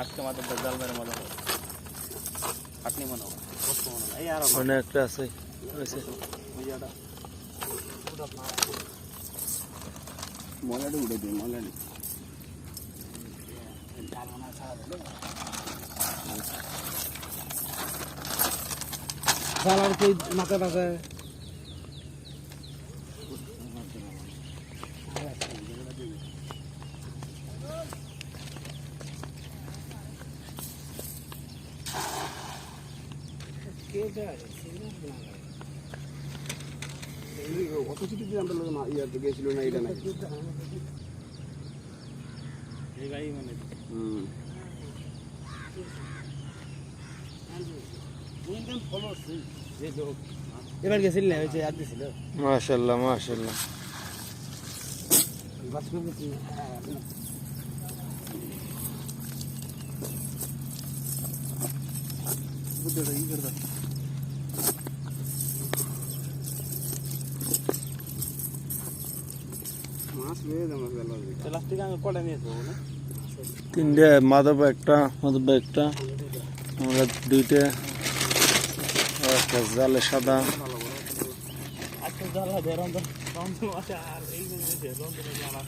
আজকে মাত্র জাল মেরে মজা হবে খাটনি মনে হবে কষ্ট মনে হবে এই আর অনেক একটা আছে হয়েছে মলাটি উঠে দিই মলাটি জালার কই মাথা টাকা মানে হুম এবার গেছিল না হয়েছে আর দিছিল করবে? মাছ মেয়ে তিনটে মাধব একটা মাধব একটা আমরা দুইটা একটা জালে সাদা। আজকে জ্বালা দেয় রন্ধন রন্ধন আছে আর এই যে রন্ধনে জ্বালা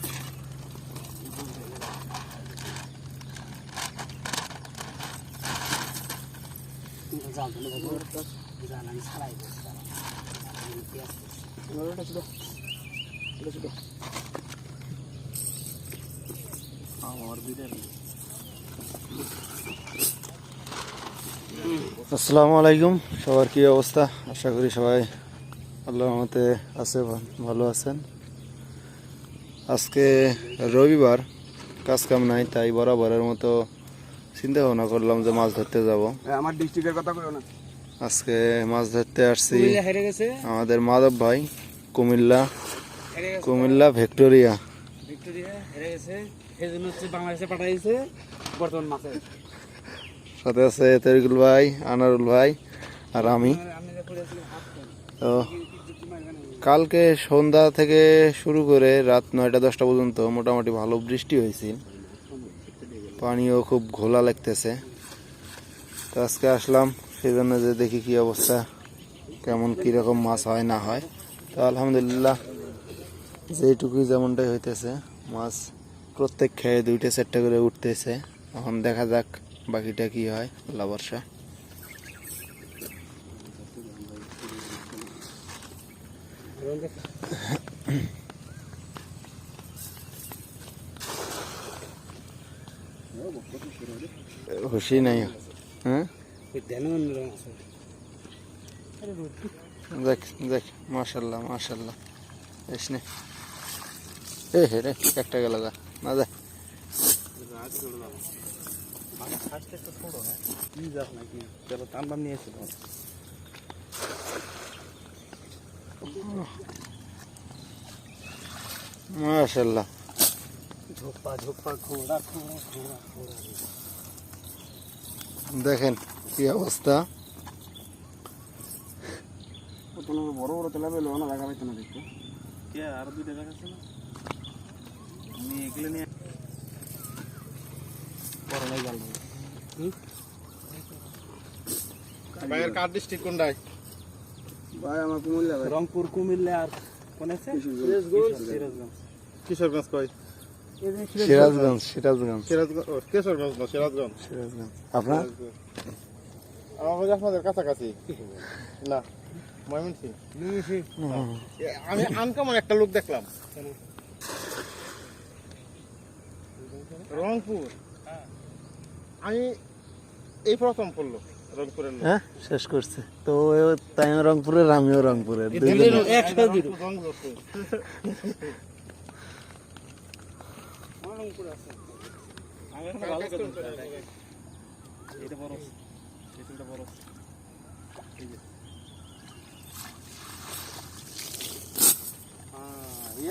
আমার দুইটা আসসালামু আলাইকুম। সবার কি অবস্থা? আশা করি সবাই আল্লাহ মতে আছে ভালো আছেন। আজকে রবিবার কাজ কাম নাই তাই বরাবরের মতো চিন্তা ভাবনা করলাম যে মাছ ধরতে যাব। আমার ডিস্ট্রিক্টের কথা না। আজকে মাছ ধরতে আসছি আমাদের মাধব ভাই কুমিল্লা কুমিল্লা ভিক্টোরিয়া। ভিক্টোরিয়া হেরে গেছে। এই জন্য হচ্ছে বাংলাদেশে পাঠাইছে বর্তমান মাসে। সাথে আছে তরিকুল ভাই আনারুল ভাই আর আমি। তো কালকে সন্ধ্যা থেকে শুরু করে রাত নয়টা দশটা পর্যন্ত মোটামুটি ভালো বৃষ্টি হয়েছে। পানিও খুব ঘোলা লাগতেছে। তো আজকে আসলাম সেই জন্য যে দেখি কি অবস্থা কেমন কীরকম মাছ হয় না হয়। তো আলহামদুলিল্লাহ যেইটুকুই যেমনটাই হইতেছে মাছ প্রত্যেক খেয়ে দুইটা চারটা করে উঠতেছে। এখন দেখা যাক বাকিটা কি হয়, আল্লাহ বর্ষা খুশি নাই? হ্যাঁ? দেখ দেখ মাশাল্লাহ মাশাল্লাহ এস নে। এ, হে রে, একটা গেল গা নিয়েছিল মাশাল্লাহ ঝোপা ঝোপা ঘোড়া ঘোড়া ঘোড়া ঘোড়া দেখেন কি অবস্থা বড় বড় তেলা পেল না পাইতো না দেখতে কে আর দুইটা দেখাচ্ছে না আমি এগুলো নিয়ে বড় নাই ভাইয়ের কার ডিস্ট্রিক্ট কোনটায়? ভাই আমার কুমিল্লা ভাই। রংপুর কুমিল্লা আর কোন আছে? সিরাজগঞ্জ কিশোরগঞ্জ। কই সিরাজগঞ্জ সিরাজগঞ্জ। সিরাজগঞ্জ ও, কিশোরগঞ্জ না সিরাজগঞ্জ। সিরাজগঞ্জ। আপনার? আমাদের আপনাদের কাছাকাছি। না ময়মনসিং আমি আনকমন একটা লোক দেখলাম। রংপুর? আমি এই প্রথম পড়ল রংপুরের হ্যাঁ শেষ করছে। তো তাই রংপুরের আমিও রংপুরের। এটা বড় এটা বড় এই যে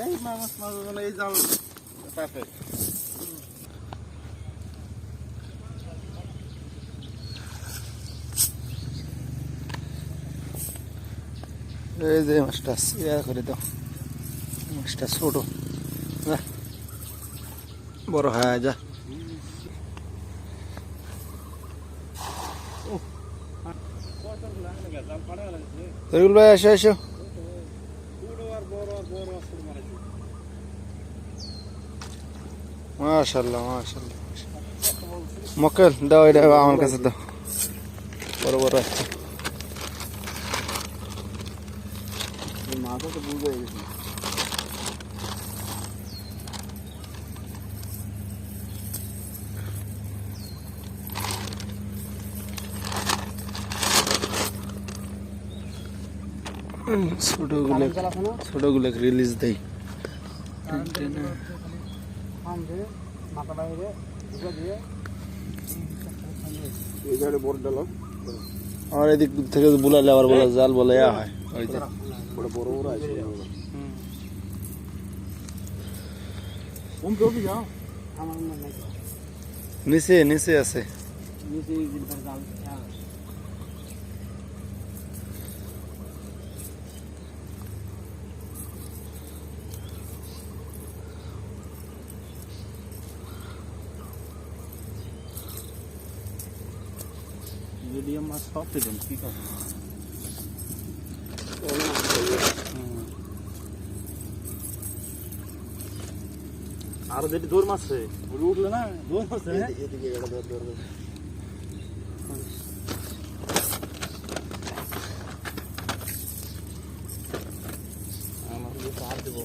এই মাছ মাছ এই জাল। পারফেক্ট زي ما شتاس يا خلي ده ما شتاس فوتو لا بره هذا تقول بقى شو شو ما شاء الله ما شاء الله مكل دواء ده عمل كذا ده بره بره মাছও তো বুঝে গেছে ছোটগুলো ছোটগুলো রিলিজ দেই মাথা আমার এদিক থেকে বুলালে আবার বলে জাল বলে হয়। ওই যে বড় বড় বড় আছে কোন কেউ যাও আমার মনে আর যেটি দৌড় মারছে? উঠলে না? দৌড় মারছে হ্যাঁ? এদিকে এটা ধর ধর ধর। আমার যে সার দেবো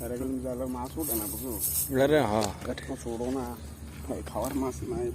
সব উঠবে আর এগুলো জালে মাছ ওঠে না বুঝো আরে হ্যাঁ তো ছোড়ো না এই খাওয়ার মাছ নাই